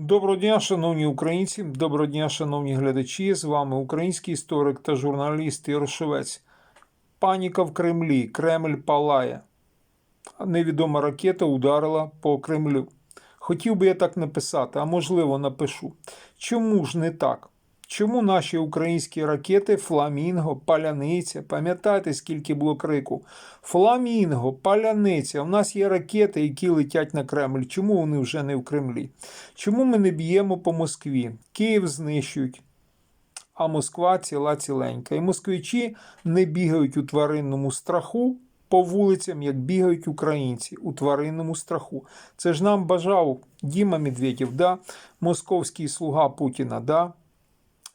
Доброго дня, шановні українці, доброго дня, шановні глядачі. З вами український історик та журналіст Ярошевець. Паніка в Кремлі. Кремль палає. Невідома ракета ударила по Кремлю. Хотів би я так написати, а можливо напишу. Чому ж не так? Чому наші українські ракети Фламінго, Паляниця? Пам'ятаєте, скільки було крику? Фламінго, Паляниця. У нас є ракети, які летять на Кремль. Чому вони вже не в Кремлі? Чому ми не б'ємо по Москві? Київ знищують, а Москва ціла ціленька. І москвичі не бігають у тваринному страху по вулицям, як бігають українці у тваринному страху. Це ж нам бажав Діма Медведєв, да? московський слуга Путіна. Да?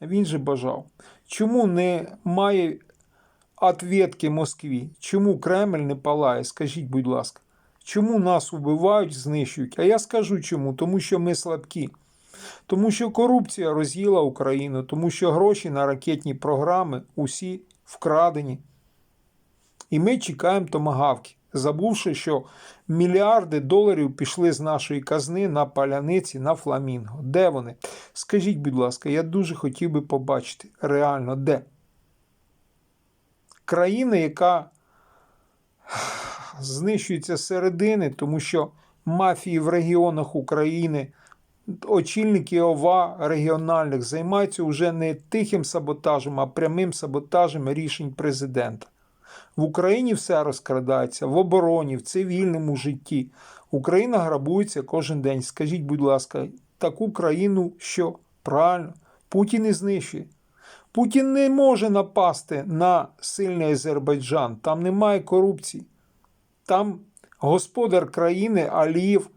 Він же бажав. Чому не має ответки Москві? Чому Кремль не палає? Скажіть, будь ласка. Чому нас убивають, знищують? А я скажу чому. Тому що ми слабкі. Тому що корупція роз'їла Україну, тому що гроші на ракетні програми усі вкрадені. І ми чекаємо томагавки, забувши, що мільярди доларів пішли з нашої казни на паляниці, на фламінго. Де вони? Скажіть, будь ласка, я дуже хотів би побачити реально де? Країна, яка знищується середини, тому що мафії в регіонах України, очільники ОВА регіональних займаються вже не тихим саботажем, а прямим саботажем рішень президента. В Україні все розкрадається в обороні, в цивільному житті. Україна грабується кожен день. Скажіть, будь ласка, таку країну, що правильно, Путін і знищує. Путін не може напасти на сильний Азербайджан. Там немає корупції. Там господар країни Аліїв,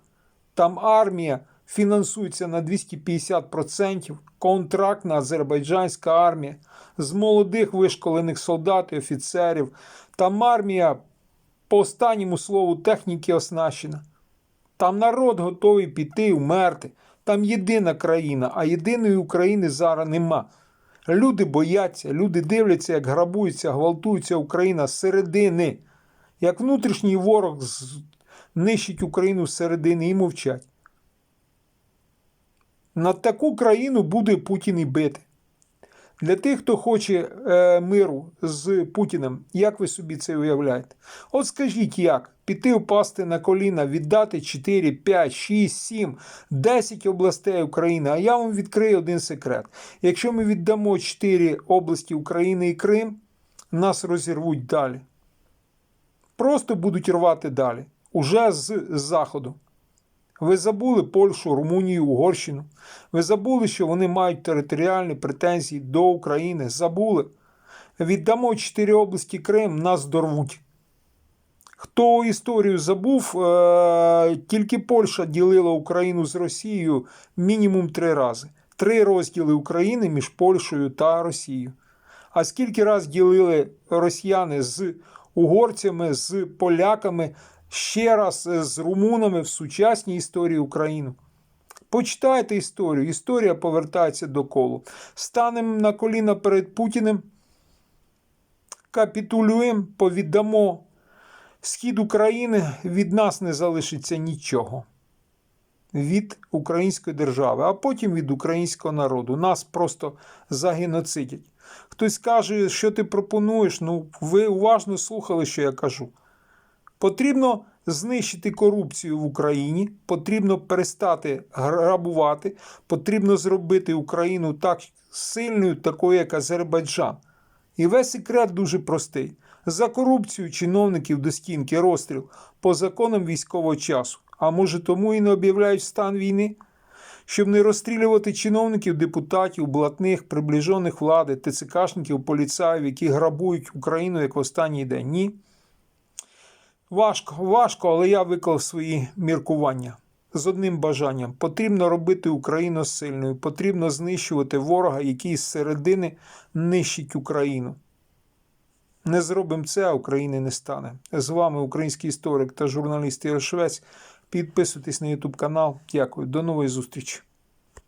там армія фінансується на 250%, контрактна азербайджанська армія з молодих вишколених солдат і офіцерів. Там армія по останньому слову техніки оснащена. Там народ готовий піти і вмерти. Там єдина країна, а єдиної України зараз нема. Люди бояться, люди дивляться, як грабується, гвалтується Україна з середини. Як внутрішній ворог з- нищить Україну зсередини і мовчать. На таку країну буде Путін і бити. Для тих, хто хоче е, миру з Путіним, як ви собі це уявляєте? От скажіть, як піти впасти на коліна, віддати 4, 5, 6, 7, 10 областей України. А я вам відкрию один секрет. Якщо ми віддамо 4 області України і Крим, нас розірвуть далі. Просто будуть рвати далі, уже з заходу. Ви забули Польщу, Румунію, Угорщину. Ви забули, що вони мають територіальні претензії до України. Забули. Віддамо чотири області Крим, нас дорвуть. Хто історію забув, е, тільки Польща ділила Україну з Росією мінімум три рази. Три розділи України між Польщею та Росією. А скільки раз ділили росіяни з угорцями, з поляками, ще раз е, з румунами в сучасній історії України? Почитайте історію. Історія повертається до колу. Станемо на коліна перед Путіним, капітулюємо, повіддамо схід України, від нас не залишиться нічого. Від української держави, а потім від українського народу. Нас просто загеноцидять. Хтось каже, що ти пропонуєш. Ну, ви уважно слухали, що я кажу. Потрібно знищити корупцію в Україні, потрібно перестати грабувати, потрібно зробити Україну так сильною, такою, як Азербайджан. І весь секрет дуже простий: за корупцію чиновників до стінки розстріл по законам військового часу. А може тому і не об'являють стан війни? Щоб не розстрілювати чиновників, депутатів, блатних, приближених влади, ТЦКшників, поліцаїв, які грабують Україну як в останній день. Ні. Важко, важко, але я виклав свої міркування з одним бажанням: потрібно робити Україну сильною, потрібно знищувати ворога, який з середини нищить Україну. Не зробимо це, а України не стане. З вами український історик та журналіст Ігор Швець. Підписуйтесь на YouTube канал. Дякую. До нової зустрічі.